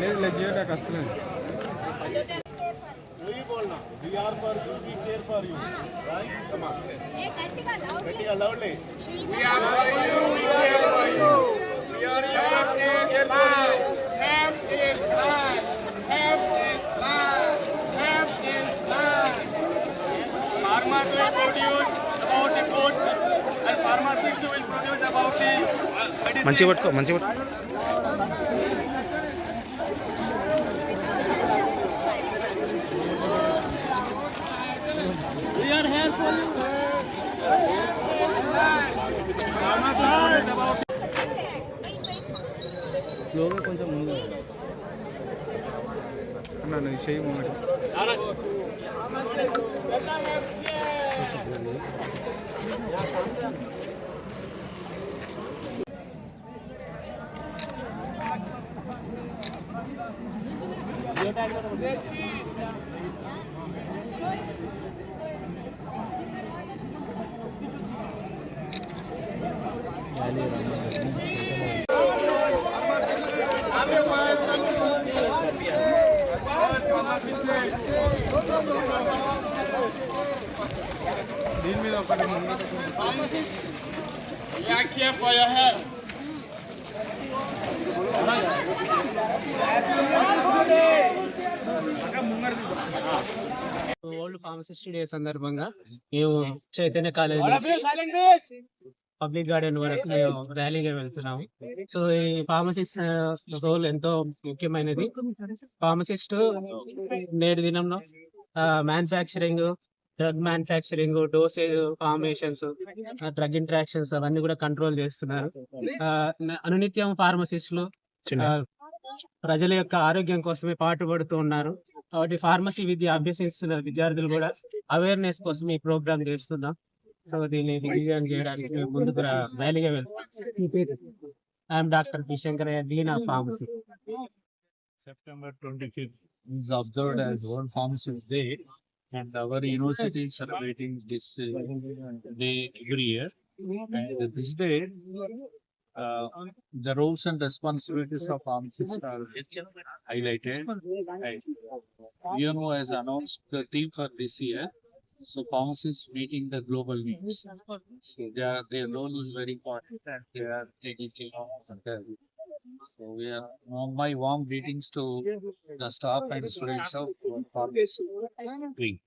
లేదు లేదు జియో ట్యాక్ అసలు We are for you, we care for you. Right? Come on. గట్టిగా loudly. We are for you, we are Farmers will produce about స్లోగా కొంచెం ముందు అన్న నేను చేయి Araj. దీని మీద ఒకటి ఫార్మసిస్ట్ డే సందర్భంగా మేము చైతన్య కాలేజ్ పబ్లిక్ గార్డెన్ వరకు మేము ర్యాలీగా వెళ్తున్నాము. సో ఈ ఫార్మసిస్ట్ రోల్ ఎంతో ముఖ్యమైనది. ఫార్మసిస్ట్ నేటి దినంలో manufacturing drug manufacturing dosage formations drug interactions అవన్నీ కూడా కంట్రోల్ చేస్తున్నారు. అనునిత్యం ఫార్మసిస్టులు ప్రజల యొక్క ఆరోగ్యం కోసమే పాటుపడుతూ ఉన్నారు. కాబట్టి ఫార్మసీ విద్య అభ్యసిస్తున్న విద్యార్థులు కూడా అవేర్నెస్ కోసం ఈ ప్రోగ్రామ్ చేస్తున్నాం సో దీన్ని రివిజన్ చేయడానికి ముందుకు రా- ర్యాలీగా వెళ్తాం I am doctor P Shankaraiah dean of pharmacy September 25th is observed as World Pharmacist Day, and our university is celebrating this uh, day every year. And this day, uh, the roles and responsibilities of pharmacists are highlighted. And UNO has announced the theme for this year. So pharmacists meeting the global needs. So their their role is very important, and they are taking care of us. So we are, warm- my warm greetings to the staff and students of pharmacy.